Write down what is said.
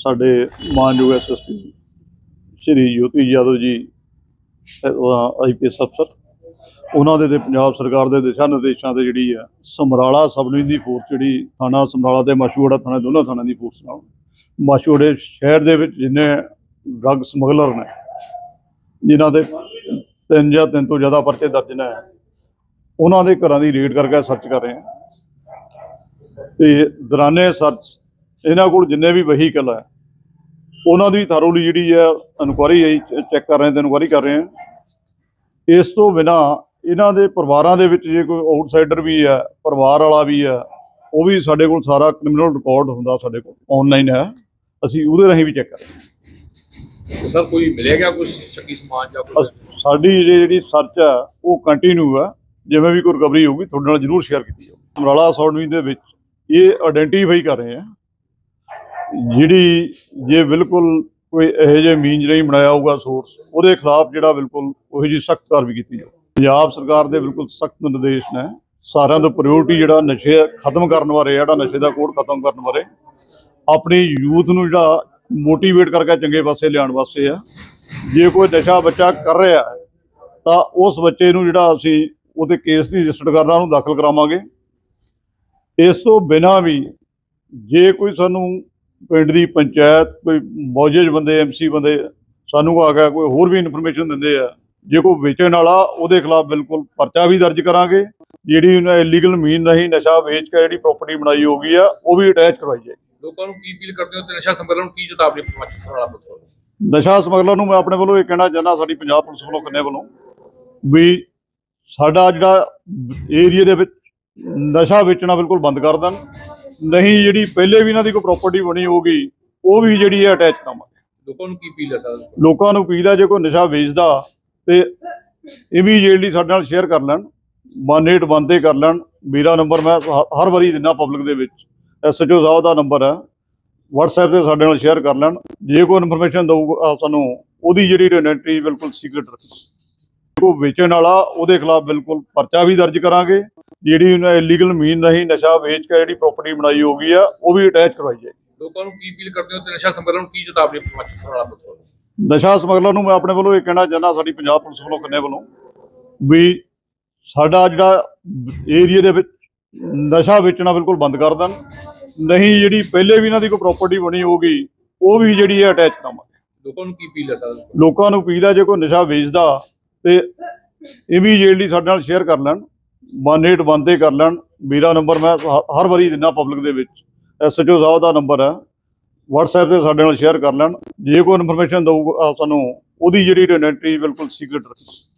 ਸਾਡੇ ਮਾਨਯੋਗ ਐਸਐਸਪੀ ਸ਼੍ਰੀ ਯੋਤੀ ਯਾਦਵ ਜੀ ਆਈਪੀਐਸ ਅਫਸਰ ਉਹਨਾਂ ਦੇ ਤੇ ਪੰਜਾਬ ਸਰਕਾਰ ਦੇ ਦਿਸ਼ਾ ਨਿਰਦੇਸ਼ਾਂ ਤੇ ਜਿਹੜੀ ਆ, ਸਮਰਾਲਾ ਸਬ ਦੀ ਫੋਰਸ ਜਿਹੜੀ ਥਾਣਾ ਸਮਰਾਲਾ ਤੇ ਮਾਸ਼ੂੜਾ ਥਾਣਾ, ਦੋਨਾਂ ਥਾਣਿਆਂ ਦੀ ਫੋਰਸ ਨਾਲ। ਮਾਸ਼ੂੜੇ ਸ਼ਹਿਰ ਦੇ ਵਿੱਚ ਜਿੰਨੇ ਡਰੱਗ ਸਮਗਲਰ ਨੇ, ਜਿਨ੍ਹਾਂ ਦੇ ਤਿੰਨ ਜਾਂ ਤਿੰਨ ਤੋਂ ਜ਼ਿਆਦਾ ਪਰਚੇ ਦਰਜ ਨੇ, ਉਹਨਾਂ ਦੇ ਘਰਾਂ ਦੀ ਰੇਡ ਕਰਕੇ ਸਰਚ ਕਰ ਰਹੇ ਹਾਂ ਤੇ ਦੌਰਾਨੇ ਸਰਚ ਇਹਨਾਂ ਕੋਲ ਜਿੰਨੇ ਵੀ ਵਹੀਕਲ ਹੈ ਉਹਨਾਂ ਦੀ ਥਰੋਲੀ ਜਿਹੜੀ ਹੈ ਇਨਕੁਆਰੀ ਚੈੱਕ ਕਰ ਰਹੇ ਹਾਂ ਤੇ ਇਨਕੁਆਰੀ ਕਰ ਰਹੇ ਹਾਂ। ਇਸ ਤੋਂ ਬਿਨਾ ਇਹਨਾਂ ਦੇ ਪਰਿਵਾਰਾਂ ਦੇ ਵਿੱਚ ਜੇ ਕੋਈ ਆਊਟਸਾਈਡਰ ਵੀ ਹੈ ਪਰਿਵਾਰ ਵਾਲਾ ਵੀ ਹੈ ਉਹ ਵੀ ਸਾਡੇ ਕੋਲ ਸਾਰਾ ਕ੍ਰਿਮੀਨਲ ਰਿਕਾਰਡ ਹੁੰਦਾ ਸਾਡੇ ਕੋਲ ਆਨਲਾਈਨ ਹੈ। ਅਸੀਂ ਉਹਦੇ ਰਾਹੀਂ ਵੀ ਚੈੱਕ ਕਰ ਰਹੇ ਹਾਂ। ਸਰ ਕੋਈ ਮਿਲਿਆ ਗਿਆ ਕੁਝ ਸ਼ੱਕੀ ਸਮਾਨ ਜਾਂ ਸਾਡੀ ਜਿਹੜੀ ਸਰਚ ਹੈ ਉਹ ਕੰਟੀਨਿਊ ਹੈ ਜਿਵੇਂ ਵੀ ਕੋਈ ਰਿਕਵਰੀ ਹੋਊਗੀ ਤੁਹਾਡੇ ਨਾਲ ਜ਼ਰੂਰ ਸ਼ੇਅਰ ਕੀਤੀ ਜਾਊਗੀ। ਸਮਰਾਲਾ ਸੌਡਵੀ ਦੇ ਵਿੱਚ ਇਹ ਆਇਡੈਂਟੀਫਾਈ ਕਰ ਰਹੇ ਆ। ਜਿਹੜੀ ਜੇ ਬਿਲਕੁਲ ਕੋਈ ਇਹੋ ਜਿਹੇ ਮੀਨਜ ਨਹੀਂ ਬਣਾਇਆ ਹੋਊਗਾ ਸੋਰਸ ਉਹਦੇ ਖਿਲਾਫ ਜਿਹੜਾ ਬਿਲਕੁਲ ਉਹੋ ਜਿਹੀ ਸਖਤ ਕਾਰਵਾਈ ਕੀਤੀ ਜਾਊ। ਪੰਜਾਬ ਸਰਕਾਰ ਦੇ ਬਿਲਕੁਲ ਸਖਤ ਨਿਰਦੇਸ਼ ਨੇ, ਸਾਰਿਆਂ ਦਾ ਪ੍ਰਾਇੋਰਟੀ ਜਿਹੜਾ ਨਸ਼ੇ ਖਤਮ ਕਰਨ ਬਾਰੇ ਜਿਹੜਾ ਨਸ਼ੇ ਦਾ ਕੋਡ ਖਤਮ ਕਰਨ ਬਾਰੇ, ਆਪਣੀ ਯੂਥ ਨੂੰ ਜਿਹੜਾ ਮੋਟੀਵੇਟ ਕਰਕੇ ਚੰਗੇ ਪਾਸੇ ਲਿਆਉਣ ਵਾਸਤੇ ਆ। ਜੇ ਕੋਈ ਨਸ਼ਾ ਬੱਚਾ ਕਰ ਰਿਹਾ ਤਾਂ ਉਸ ਬੱਚੇ ਨੂੰ ਜਿਹੜਾ ਅਸੀਂ ਉਹਦੇ ਕੇਸ ਨਹੀਂ ਰਜਿਸਟਰ ਕਰਨਾ, ਉਹਨੂੰ ਦਾਖਲ ਕਰਾਵਾਂਗੇ। ਇਸ ਤੋਂ ਬਿਨਾ ਵੀ ਜੇ ਕੋਈ ਸਾਨੂੰ ਪਿੰਡ ਦੀ ਪੰਚਾਇਤ ਕੋਈ ਮੌਜੂਦ ਬੰਦੇ ਐਮਸੀ ਬੰਦੇ ਸਾਨੂੰ ਆ ਗਿਆ ਕੋਈ ਹੋਰ ਵੀ ਇਨਫੋਰਮੇਸ਼ਨ ਦਿੰਦੇ ਆ। ਜੇ ਕੋਈ ਵੇਚਣ ਵਾਲਾ ਉਹਦੇ ਖਿਲਾਫ ਬਿਲਕੁਲ ਪਰਚਾ ਵੀ ਦਰਜ ਕਰਾਂਗੇ। ਜਿਹੜੀ ਉਹਨਾਂ ਇਲੀਗਲ ਮੀਨ ਨਹੀਂ ਨਸ਼ਾ ਵੇਚ ਕੇ ਜਿਹੜੀ ਪ੍ਰਾਪਰਟੀ ਬਣਾਈ ਹੋਗੀ ਆ ਉਹ ਵੀ ਅਟੈਚ ਕਰਵਾਈ ਜਾਏ ਲੋਕਾਂ ਨੂੰ ਕੀ ਅਪੀਲ ਕਰਦੇ ਹੋ ਤੇ ਨਸ਼ਾ ਸੰਭਾਲਣ ਨੂੰ ਕੀ ਚੇਤਾਵਨੀ ਪਹੁੰਚ ਸਮਰਾਲਾ ਪੁਲਿਸ ਵੱਲੋਂ ਨਸ਼ਾ ਸਮਗਲਰ ਨੂੰ ਮੈਂ ਆਪਣੇ ਵੱਲੋਂ ਇਹ ਕਹਿਣਾ ਚਾਹੁੰਦਾ ਸਾਡੀ ਪੰਜਾਬ ਪੁਲਿਸ ਵੱਲੋਂ ਕੰਨੇ ਵੱਲੋਂ ਵੀ ਸਾਡਾ ਜਿਹੜਾ ਏਰੀਆ ਦੇ ਵਿੱਚ ਨਸ਼ਾ ਵੇਚਣਾ ਬਿਲਕੁਲ ਬੰਦ ਕਰ ਦੇਣ। ਨਹੀਂ ਜਿਹੜੀ ਪਹਿਲੇ ਵੀ ਇਹਨਾਂ ਦੀ ਕੋਈ ਪ੍ਰਾਪਰਟੀ ਬਣੀ ਹੋਊਗੀ ਉਹ ਵੀ ਜਿਹੜੀ ਹੈ ਅਟੈਚ ਕਰਾਵਾਂਗੇ। ਲੋਕਾਂ ਨੂੰ ਕੀ ਅਪੀਲ ਹੈ ਸਰ? ਲੋਕਾਂ ਨੂੰ ਅਪੀਲ ਹੈ ਜੇ ਕੋਈ ਨਸ਼ਾ ਵੇਚਦਾ ਤੇ ਇਮੀਡੀਏਟਲੀ ਸਾਡੇ ਨਾਲ ਸ਼ੇਅਰ ਕਰ ਲੈਣ 18 ਤੇ ਕਰ ਲੈਣ। ਮੇਰਾ ਨੰਬਰ ਮੈਂ ਹਰ ਵਾਰੀ ਦਿੰਦਾ ਪਬਲਿਕ ਦੇ ਵਿੱਚ। ਐਸਐਚਓ ਸਾਹਿਬ ਦਾ ਨੰਬਰ ਹੈ। WhatsApp ਤੇ ਸਾਡੇ ਨਾਲ ਸ਼ੇਅਰ ਕਰ ਲੈਣ। ਜੇ ਕੋਈ ਇਨਫੋਰਮੇਸ਼ਨ ਦਊਗਾ ਸਾਨੂੰ ਉਹਦੀ ਜਿਹੜੀ ਆਇਡੈਂਟੀ ਬਿਲਕੁਲ ਸੀਕ੍ਰੀਟ ਰੱਖੀ। ਕੋਈ ਵੇਚਣ ਵਾਲਾ ਉਹਦੇ ਖਿਲਾਫ ਬਿਲਕੁਲ ਪਰਚਾ ਵੀ ਦਰਜ ਕਰਾਂਗੇ। ਜਿਹੜੀ ਇਲੀਗਲ ਮੀਨ ਨਹੀਂ ਨਸ਼ਾ ਵੇਚ ਕੇ ਜਿਹੜੀ ਪ੍ਰਾਪਰਟੀ ਬਣਾਈ ਹੋਗੀ ਆ ਉਹ ਵੀ ਅਟੈਚ ਕਰਵਾਈ ਜਾਏ ਲੋਕਾਂ ਨੂੰ ਕੀ ਅਪੀਲ ਕਰਦੇ ਹੋ ਤੇ ਨਸ਼ਾ ਸੰਭਾਲਣ ਨੂੰ ਕੀ ਚੇਤਾਵਨੀ ਪਹੁੰਚ ਸਮਰਾਲਾ ਪੁਲਿਸ ਵੱਲੋਂ ਨਸ਼ਾ ਸਮਗਲਰ ਨੂੰ ਮੈਂ ਆਪਣੇ ਵੱਲੋਂ ਇਹ ਕਹਿਣਾ ਚਾਹੁੰਦਾ ਸਾਡੀ ਪੰਜਾਬ ਪੁਲਿਸ ਵੱਲੋਂ ਕੰਨੇ ਵੱਲੋਂ ਵੀ ਸਾਡਾ ਜਿਹੜਾ ਏਰੀਆ ਦੇ ਵਿੱਚ ਨਸ਼ਾ ਵੇਚਣਾ ਬਿਲਕੁਲ ਬੰਦ ਕਰ ਦੇਣ। ਨਹੀਂ ਜਿਹੜੀ ਪਹਿਲੇ ਵੀ ਇਹਨਾਂ ਦੀ ਕੋਈ ਪ੍ਰਾਪਰਟੀ ਬਣੀ ਹੋਊਗੀ ਉਹ ਵੀ ਜਿਹੜੀ ਹੈ ਅਟੈਚ ਕਰਾਵਾਂਗੇ। ਲੋਕਾਂ ਨੂੰ ਕੀ ਅਪੀਲ ਹੈ ਸਰ? ਲੋਕਾਂ ਨੂੰ ਅਪੀਲ ਹੈ ਜੇ ਕੋਈ ਨਸ਼ਾ ਵੇਚਦਾ ਤੇ ਇਮੀਡੀਏਟਲੀ ਸਾਡੇ ਨਾਲ ਸ਼ੇਅਰ ਕਰ ਲੈਣ। 18 ਤੇ ਕਰ ਲੈਣ। ਮੇਰਾ ਨੰਬਰ ਮੈਂ ਹ- ਹਰ ਵਾਰੀ ਦਿੰਦਾ ਪਬਲਿਕ ਦੇ ਵਿੱਚ। ਐਸਐਚਓ ਸਾਹਿਬ ਦਾ ਨੰਬਰ ਹੈ। WhatsApp ਤੇ ਸਾਡੇ ਨਾਲ ਸ਼ੇਅਰ ਕਰ ਲੈਣ। ਜੇ ਕੋਈ ਇਨਫੋਰਮੇਸ਼ਨ ਦਊਗਾ, ਸਾਨੂੰ ਉਹਦੀ ਜਿਹੜੀ ਆਇਡੈਂਟੀ ਬਿਲਕੁਲ ਸੀਕ੍ਰੀਟ ਰੱਖੀ।